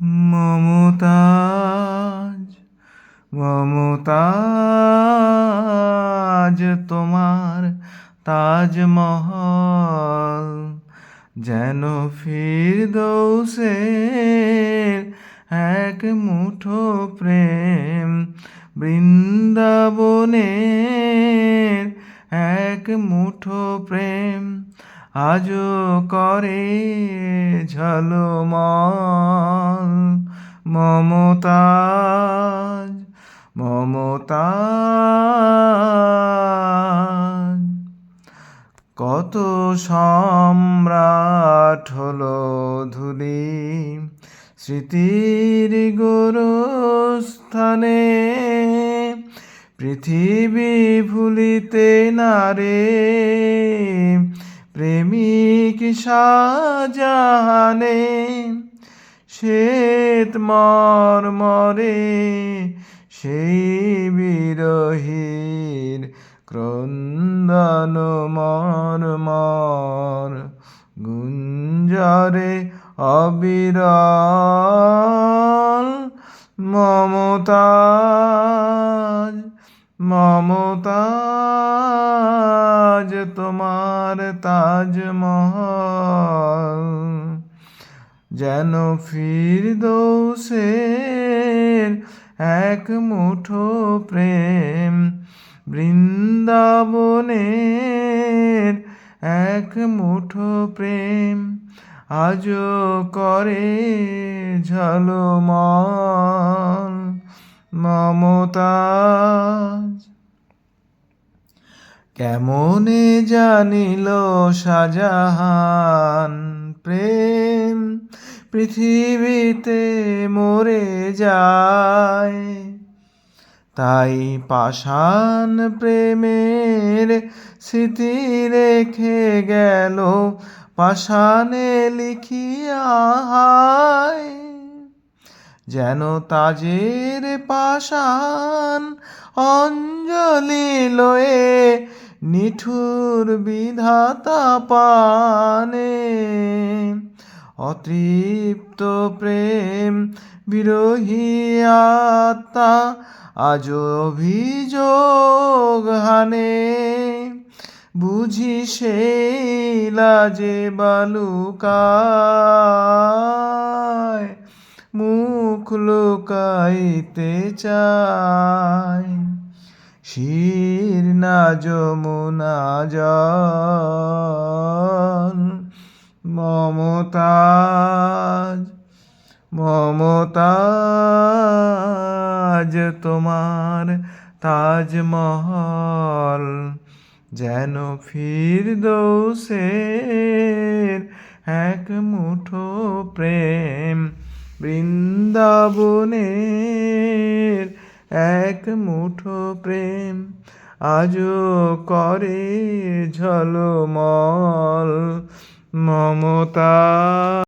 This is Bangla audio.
মমতাজ মমতাজ তোমার তাজমহল যেন ফিরদৌসের এক মুঠো প্রেম বৃন্দাবনের এক মুঠো প্রেম আজও করে ঝলমল। মমতাজ মমতাজ। কত সম্রাট হলো ধুলি। স্মৃতির গোরস্থানে পৃথিবী ভুলিতে না রে। প্রেমিক শাহজাহানে শ্বেত মর্মরে সেই বিরহীর ক্রন্দন মর্মর গুঞ্জরে অবিরল মমতাজ মমতাজ তোমার তাজমহল। যেন ফিরদৌসের এক মুঠো প্রেম বৃন্দাবনের এক মুঠো প্রেম আজ করে ঝলমল। মমতাজ কেমনে জানিল শাহজাহান প্রেম? পৃথিবীতে মরে যায়। তাই পাষাণ প্রেমের স্মৃতি রেখে গেল, পাষাণে লিখিয়া যেন তাজের পাষাণ অঞ্জলি লয়ে নিঠুর বিধাতা পানে। অতৃপ্ত প্রেম বিরহী আত্মা আজ অভিযোগ হানে। বুঝি সেই লাজে বালুকায় মুখ লুকাইতে চায়। শির না যমুনা জল মমতাজ মমতাজ তোমার তাজমহল যেন ফির ফিরদৌসের এক মুঠো প্রেম বৃন্দাবনের এক মুঠো প্রেম। আজও করে ঝলমল মমতা